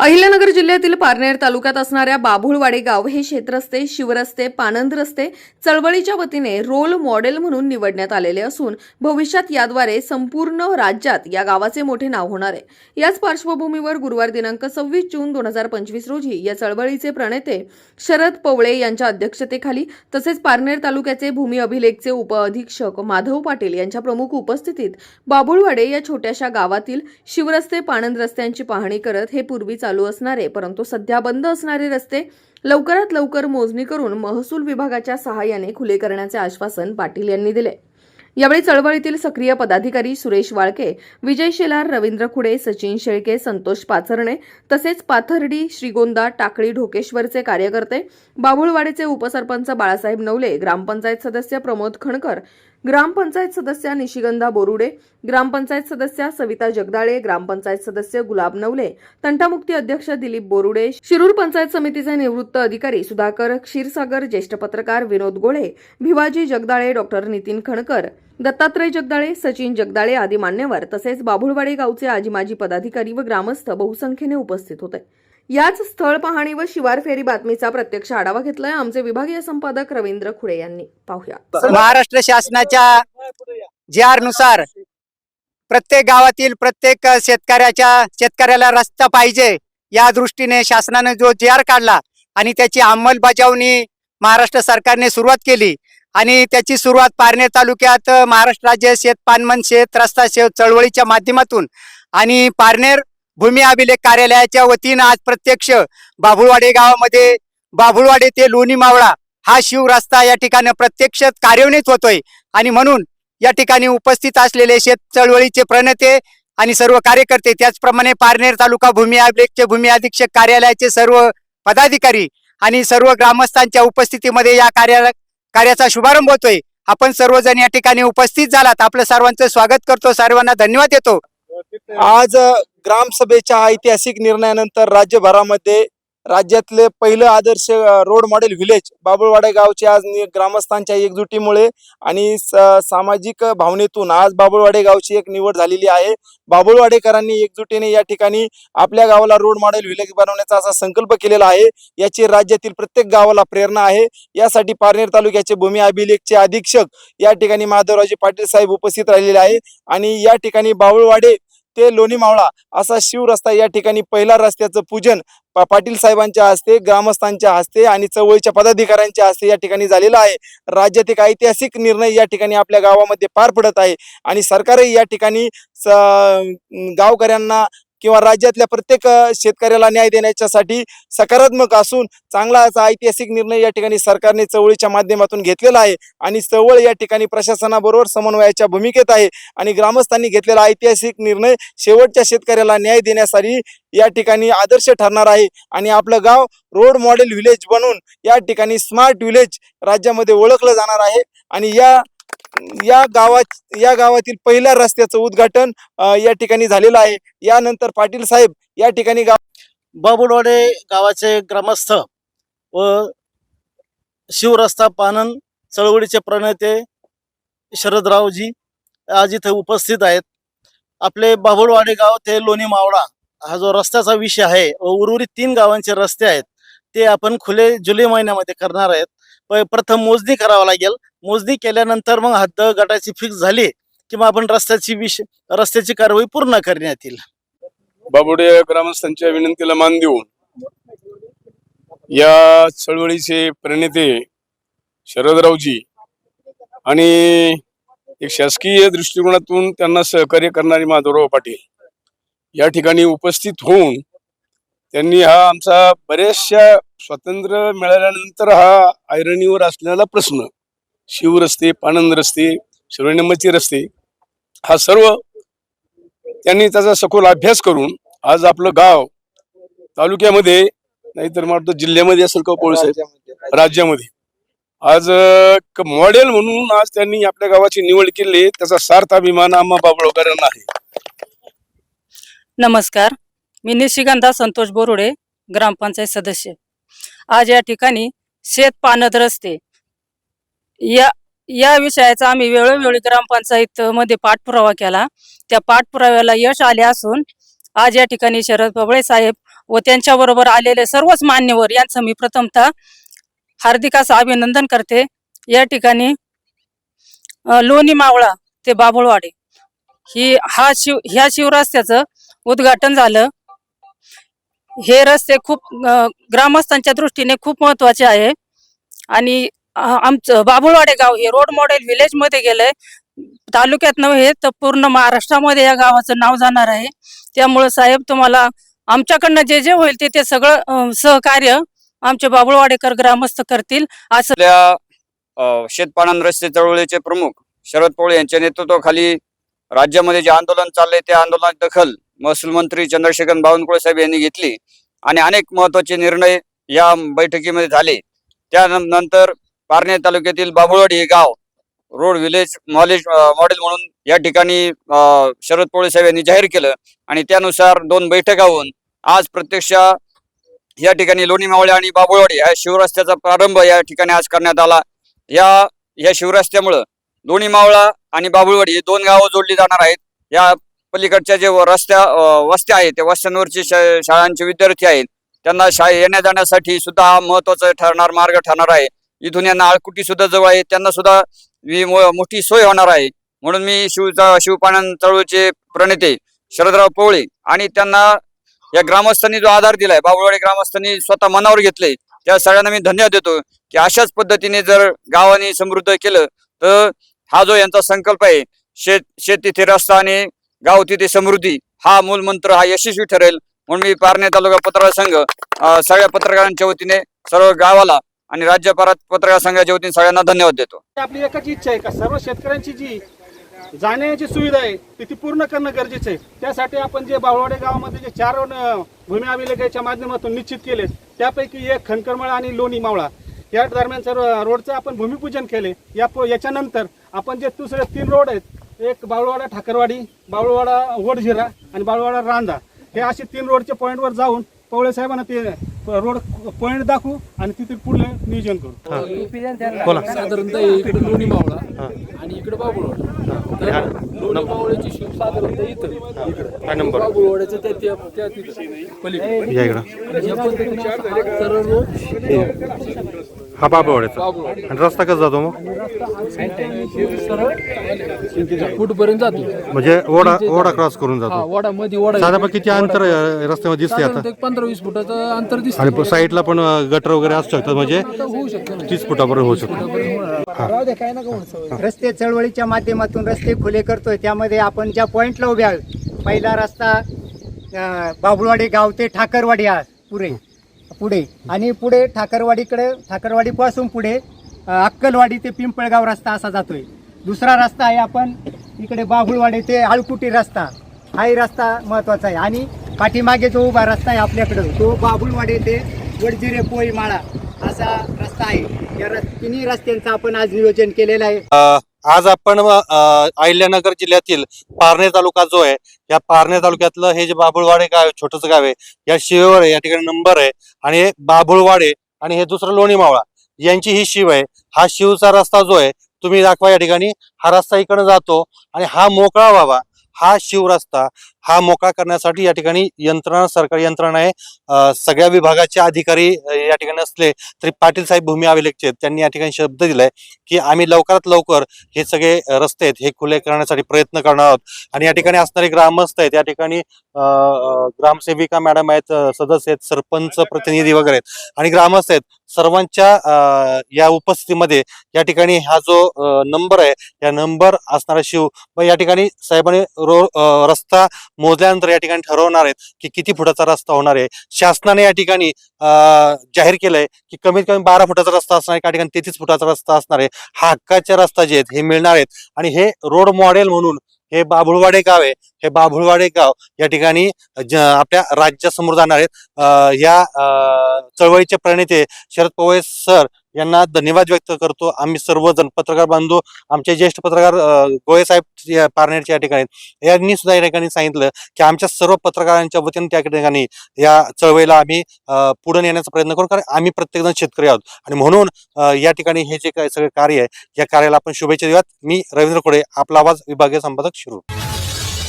अहिल्यानगर जिल्ह्यातील पारनेर तालुक्यात असणाऱ्या बाभुळवाडे गाव हे शेतरस्ते शिवरस्ते पानंद रस्ते चळवळीच्या वतीने रोल मॉडेल म्हणून निवडण्यात आलेले असून भविष्यात याद्वारे संपूर्ण राज्यात या गावाचे मोठे नाव होणार आहे. याच पार्श्वभूमीवर गुरुवार दिनांक सव्वीस जून दोन हजार पंचवीस रोजी या चळवळीचे प्रणेते शरद पवळे यांच्या अध्यक्षतेखाली तसेच पारनेर तालुक्याचे भूमी अभिलेखचे उपअधीक्षक माधव पाटील यांच्या प्रमुख उपस्थितीत बाभुळवाडे या छोट्याशा गावातील शिवरस्ते पाणंद रस्त्यांची पाहणी करत हे पूर्वी चालू असणारे परंतु सध्या बंद असणारे रस्ते लवकरात लवकर मोजणी करून महसूल विभागाच्या सहाय्याने खुले करण्याचे आश्वासन पाटील यांनी दिले. यावेळी चळवळीतील सक्रिय पदाधिकारी सुरेश वाळके विजय शेलार रवींद्र खुडे सचिन शेळके संतोष पाचरणे तसेच पाथर्डी श्रीगोंदा टाकळी ढोकेश्वरचे कार्यकर्ते बाभुळवाडीचे उपसरपंच बाळासाहेब नवले ग्रामपंचायत सदस्य प्रमोद खणकर ग्रामपंचायत सदस्या निशिगंधा बोरुडे ग्रामपंचायत सदस्या सविता जगदाळे ग्रामपंचायत सदस्य गुलाब नवले तंटामुक्ती अध्यक्ष दिलीप बोरुडे शिरूर पंचायत समितीचे निवृत्त अधिकारी सुधाकर क्षीरसागर ज्येष्ठ पत्रकार विनोद गोळे भिवाजी जगदाळे डॉक्टर नितीन खणकर दत्तात्रय जगदाळे सचिन जगदाळे आदी मान्यवर तसेच बाभुळवाडी गावचे आजी माजी पदाधिकारी व ग्रामस्थ बहुसंख्येने उपस्थित होते. याच स्थळ पाहणी व शिवार फेरी बातमीचा प्रत्यक्ष आढावा घेतलाय आमचे विभागीय संपादक रवींद्र खुडे यांनी. पाहूया. महाराष्ट्र शासनाच्या जी आरनुसार प्रत्येक गावातील प्रत्येक शेतकऱ्याच्या शेतकऱ्याला रस्ता पाहिजे या दृष्टीने शासनाने जो जी आर काढला आणि त्याची अंमलबजावणी महाराष्ट्र सरकारने सुरुवात केली आणि त्याची सुरुवात पारनेर तालुक्यात महाराष्ट्र राज्य शेत पानमन शेत रस्ता शेत चळवळीच्या माध्यमातून आणि पारनेर भूमी अभिलेख कार्यालयाच्या वतीनं आज प्रत्यक्ष बाभुळवाडे गावामध्ये बाभुळवाडे ते लोणी मावळा हा शिव रस्ता या ठिकाणी प्रत्यक्ष कार्यान्वित होतोय. आणि म्हणून या ठिकाणी उपस्थित असलेले शेत चळवळीचे प्रणेते आणि सर्व कार्यकर्ते त्याचप्रमाणे पारनेर तालुका भूमी अभिलेखचे भूमी अधीक्षक कार्यालयाचे सर्व पदाधिकारी आणि सर्व ग्रामस्थांच्या उपस्थितीमध्ये या कार्या कार्याचा शुभारंभ होतोय. आपण सर्वजण या ठिकाणी उपस्थित झालात. आपलं सर्वांचं स्वागत करतो. सर्वांना धन्यवाद देतो. आज अ, ग्रामसभेच्या ऐतिहासिक निर्णयानंतर राज्यभरामध्ये राज्यातले पहिलं आदर्श रोड मॉडेल व्हिलेज बाबुळवाडे गावचे आज ग्रामस्थांच्या एकजुटीमुळे आणि स- सामाजिक भावनेतून आज बाबुळवाडे गावची एक निवड झालेली आहे. बाबुळवाडेकरांनी एकजुटीने या ठिकाणी आपल्या गावाला रोड मॉडेल व्हिलेज बनवण्याचा असा संकल्प केलेला आहे. याची राज्यातील प्रत्येक गावाला प्रेरणा आहे. यासाठी पारनेर तालुक्याचे भूमी अभिलेखचे अधीक्षक या ठिकाणी माधवराजे पाटील साहेब उपस्थित राहिलेले आहे. आणि या ठिकाणी बाबुळवाडे ते लोणी मावळा असा शिव रस्ता या ठिकाणी पहिला रस्त्याचं पूजन पाटील साहेबांच्या हस्ते ग्रामस्थांच्या हस्ते आणि चवळीच्या पदाधिकाऱ्यांच्या हस्ते या ठिकाणी झालेला आहे. राज्यात एक ऐतिहासिक निर्णय या ठिकाणी आपल्या गावामध्ये पार पडत आहे आणि सरकारही या ठिकाणी गावकऱ्यांना किंवा राज्यातल्या प्रत्येक शेतकऱ्याला न्याय देण्याच्यासाठी सकारात्मक असून चांगला असा ऐतिहासिक निर्णय या ठिकाणी सरकारने चवळीच्या माध्यमातून घेतलेला आहे. आणि चवळ या ठिकाणी प्रशासनाबरोबर समन्वयाच्या भूमिकेत आहे. आणि ग्रामस्थांनी घेतलेला ऐतिहासिक निर्णय शेवटच्या शेतकऱ्याला न्याय देण्यासाठी या ठिकाणी आदर्श ठरणार आहे. आणि आपलं गाव रोड मॉडेल व्हिलेज बनून या ठिकाणी स्मार्ट व्हिलेज राज्यामध्ये ओळखलं जाणार आहे. आणि या या गावात या गावातील पहिल्या रस्त्याचं उद्घाटन या ठिकाणी झालेलं आहे. यानंतर पाटील साहेब या ठिकाणी गाव बाबुडवाडे गावाचे ग्रामस्थ व शिवरस्ता पानन चळवळीचे प्रणेते शरदरावजी आज इथे उपस्थित आहेत. आपले बाबुळवाडे गाव ते लोणी मावळा हा जो रस्त्याचा विषय आहे व उर्वरित तीन गावांचे रस्ते आहेत ते आपण खुले जुलै महिन्यामध्ये करणार आहेत. प्रथम मोजणी करावं लागेल. मोजणी केल्यानंतर मग हद्द गटाची फिक्स झाली की मग आपण रस्त्याची विष रस्त्याची कारवाई पूर्ण करण्यात येईल. बाबुडे ग्रामस्थांच्या विनंतीला मान देऊन या चळवळीचे प्रणेते शरदरावजी आणि एक शासकीय दृष्टिकोनातून त्यांना सहकार्य करणारे माधवराव पाटील या ठिकाणी उपस्थित होऊन त्यांनी हा आमचा बऱ्याचशा स्वातंत्र्य मिळाल्यानंतर हा ऐरणीवर असलेला प्रश्न शिवरस्ते पाणंद रस्ते शिरोनेंबरचे रस्ते हा सर्व त्यांनी त्याचा सखोल अभ्यास करून आज आपलं गाव तालुक्यामध्ये नाहीतर मला वाटतं जिल्ह्यामध्ये असेल का कोळ साहेब? राज्यामध्ये. आज मॉडेल म्हणून आज त्यांनी आपल्या गावाची निवड केली त्याचा सार्थ अभिमान आम्हा बाबळकरांना आहे. नमस्कार. मी निशिगंधा संतोष बोरुडे ग्रामपंचायत सदस्य. आज या ठिकाणी शेत पानद रस्ते. या या विषयाचा आम्ही वेळोवेळी ग्रामपंचायत मध्ये पाठपुरावा केला. त्या पाठपुराव्याला यश आले असून आज या ठिकाणी शरद पवळे साहेब व त्यांच्याबरोबर आलेले सर्वच मान्यवर यांचं मी प्रथमतः हार्दिकाचं अभिनंदन करते. या ठिकाणी लोणी मावळा ते बाबुळवाडी ही हा शिव ह्या शिवरस्त्याचं उद्घाटन झालं. हे रस्ते खूप ग्रामस्थांच्या दृष्टीने खूप महत्त्वाचे आहे. आणि आमचं बाबुळवाडे गाव हे रोड मॉडेल विलेजमध्ये गेलंय. तालुक्यात नव्हे तर पूर्ण महाराष्ट्रामध्ये या गावाचं नाव जाणार आहे. त्यामुळे साहेब तुम्हाला आमच्याकडनं जे जे होईल ते ते सगळं सहकार्य आमचे बाबुळवाडेकर ग्रामस्थ करतील. असं शेतपाणन रस्ते चळवळीचे प्रमुख शरद पोळे यांच्या नेतृत्वाखाली राज्यामध्ये जे आंदोलन चाललंय त्या आंदोलनात दखल महसूल मंत्री चंद्रशेखर बावनकुळे साहेब यांनी घेतली आणि अनेक महत्त्वाचे निर्णय या बैठकीमध्ये झाले. त्यानंतर पारणे तालुक्यातील बाबुळवाडी हे गाव रोड विलेज मॉलेज मॉडेल म्हणून या ठिकाणी शरद पोळे साहेब यांनी जाहीर केलं आणि त्यानुसार दोन बैठका होऊन आज प्रत्यक्ष या ठिकाणी लोणी मावळे आणि बाबुळवाडी या शिवरस्त्याचा प्रारंभ या ठिकाणी आज करण्यात आला. या या शिवरस्त्यामुळं लोणी मावळा आणि बाबुळवाडी हे दोन गावं जोडली जाणार आहेत. या पलीकडच्या जे व- रस्त्या वस्त्या आहेत त्या वस्त्यांवरचे शाळांचे विद्यार्थी आहेत त्यांना शाळे येण्या जाण्यासाठी सुद्धा हा महत्त्वाचा ठरणार मार्ग ठरणार आहे. इथून यांना आळकुटी सुद्धा जवळ आहे त्यांना सुद्धा मो- मोठी सोय होणार आहे. म्हणून मी शिवचा शिवपाणन चळवळीचे प्रणेते शरदराव पवळे आणि त्यांना या ग्रामस्थांनी जो आधार दिलाय बाबुळवाडी ग्रामस्थांनी स्वतः मनावर घेतले त्या सगळ्यांना मी धन्यवाद देतो की अशाच पद्धतीने जर गावाने समृद्ध केलं तर हा जो यांचा संकल्प आहे शेत शेत तिथे रस्ता आणि गाव तिथे समृद्धी हा मूलमंत्र हा यशस्वी ठरेल. म्हणून मी पारणे तालुका पत्रकार संघ सगळ्या पत्रकारांच्या वतीने सर्व गावाला आणि राज्य पत्रकार संघाच्या वतीने सगळ्यांना धन्यवाद देतो. आपली एकच इच्छा आहे का? सर्व शेतकऱ्यांची जी जाण्याची सुविधा आहे ती ती पूर्ण करणं गरजेचं आहे. त्यासाठी आपण जे बावळवाडे गावामध्ये जे चार भूमी अभिलेखाच्या माध्यमातून निश्चित केले त्यापैकी एक खनकरमळा आणि लोणी मावळा. या दरम्यान सर्व रोडचं आपण भूमिपूजन केले. या याच्यानंतर आपण जे दुसरे तीन रोड आहेत एक बावळवाडा ठाकरवाडी बावळवाडा वडझिरा आणि बावळवाडा रांदा. हे असे तीन रोडच्या पॉईंटवर जाऊन पवळे साहेबांना ते रोड पॉईंट दाखवू आणि तिथे पुढे नियोजन करू. साधारणतः इकडे लोणी मावळा आणि इकडे बाबुळवाडा. तर लोणी मावळ्याची शिव साधारणतः इथं. बाबुळवाड्याचं त्या तिथं. पलीकडे रोड हा बाबळवाड्याचा बाबुळवाडी आणि रस्ता कसा जातो मग? सरळ कुठपर्यंत जातो? म्हणजे ओढा ओढा क्रॉस करून हा जातो वाडा मध्ये वाडा साधारण किती अंतर अं, रस्त्यामध्ये दिसते आता? साधारणतः एक पंधरा वीस फुटाचं अंतर दिसतं. आणि साईडला पण अं, गटर वगैरे असू शकतात म्हणजे आता होऊ शकतं ना. तीस फुटापर्यंत होऊ शकतो. रस्ते चळवळीच्या माध्यमातून रस्ते खुले करतोय. त्यामध्ये आपण ज्या पॉईंटला उभे आहोत पहिला रस्ता अं, बाबुळवाडी गाव ते ठाकरवाडी हा पुढे. पुढे. आणि पुढे ठाकरवाडीकडे ठाकरवाडीपासून पुढे अक्कलवाडी ते पिंपळगाव रस्ता असा जातोय. दुसरा रस्ता आहे आपण इकडे बाबुळवाडी ते आळकुटी रस्ता. हाही रस्ता महत्त्वाचा आहे. आणि पाठीमागे जो उभा रस्ता आहे आपल्याकडं तो बाबुळवाडी ते वडजिरे पोईमाळा असा रस्ता आहे. या रस तिन्ही रस्त्यांचं आपण आज नियोजन केलेलं आहे. आज आपण अहिल्यानगर जिल्ह्यातील पारणे तालुका जो आहे या पारणे तालुक्यातलं हे जे बाबुळवाडे गाव आहे छोटंसं गाव आहे या शिवेवर या ठिकाणी नंबर आहे. आणि हे बाबुळवाडे आणि हे दुसरं लोणी मावळा यांची ही शिव आहे. हा शिवचा रस्ता जो आहे तुम्ही दाखवा या ठिकाणी. हा रस्ता इकडे जातो आणि हा मोकळा व्हावा. हा शिव रस्ता. हा मोकळा करण्यासाठी या ठिकाणी यंत्रणा सरकारी यंत्रणा आहे. सगळ्या विभागाचे अधिकारी या ठिकाणी असले तरी पाटील साहेब भूमी अभिलेखचे आहेत. त्यांनी या ठिकाणी शब्द दिलाय की आम्ही लवकरात लवकर हे सगळे रस्ते आहेत हे खुले करण्यासाठी प्रयत्न करणार आहोत. आणि या ठिकाणी असणारे ग्रामस्थ आहेत या ठिकाणी अ, ग्रामसेविका मॅडम आहेत सदस्य आहेत सरपंच प्रतिनिधी वगैरे आहेत. आणि ग्रामस्थ आहेत सर्वांच्या अ, या उपस्थितीमध्ये या ठिकाणी हा जो नंबर आहे या नंबर असणारा शिव व या ठिकाणी साहेबांनी रो रस्ता मोजल्यानंतर या ठिकाणी ठरवणार आहेत की किती फुटाचा रस्ता होणार आहे. शासनाने या ठिकाणी जाहीर केलंय की कमीत कमी बारा फुटाचा रस्ता असणार आहे या ठिकाणी तेहतीस फुटाचा रस्ता असणार आहे. हा हक्काचे रस्ता जे आहेत हे मिळणार आहेत. आणि हे रोड मॉडेल म्हणून हे बाभुळवाडे गाव आहे. हे बाभुळवाडे गाव या ठिकाणी आपल्या राज्यासमोर जाणार आहेत. या चळवळीचे प्रणेते शरद पवार सर यांना धन्यवाद व्यक्त करतो. आम्ही सर्वजण पत्रकार बांधव आमचे ज्येष्ठ पत्रकार अं, गोळे साहेब या पारनेरच्या या ठिकाणी. यांनी सुद्धा या ठिकाणी सांगितलं की आमच्या सर्व पत्रकारांच्या वतीने त्या ठिकाणी या चळवळीला आम्ही पुढे नेण्याचा प्रयत्न करू कारण आम्ही प्रत्येकजण शेतकरी आहोत. आणि म्हणून या ठिकाणी हे जे काय सगळे कार्य आहे या कार्याला आपण शुभेच्छा देऊयात. मी रवींद्र कोडे आपला आवाज विभागीय संपादक शिरू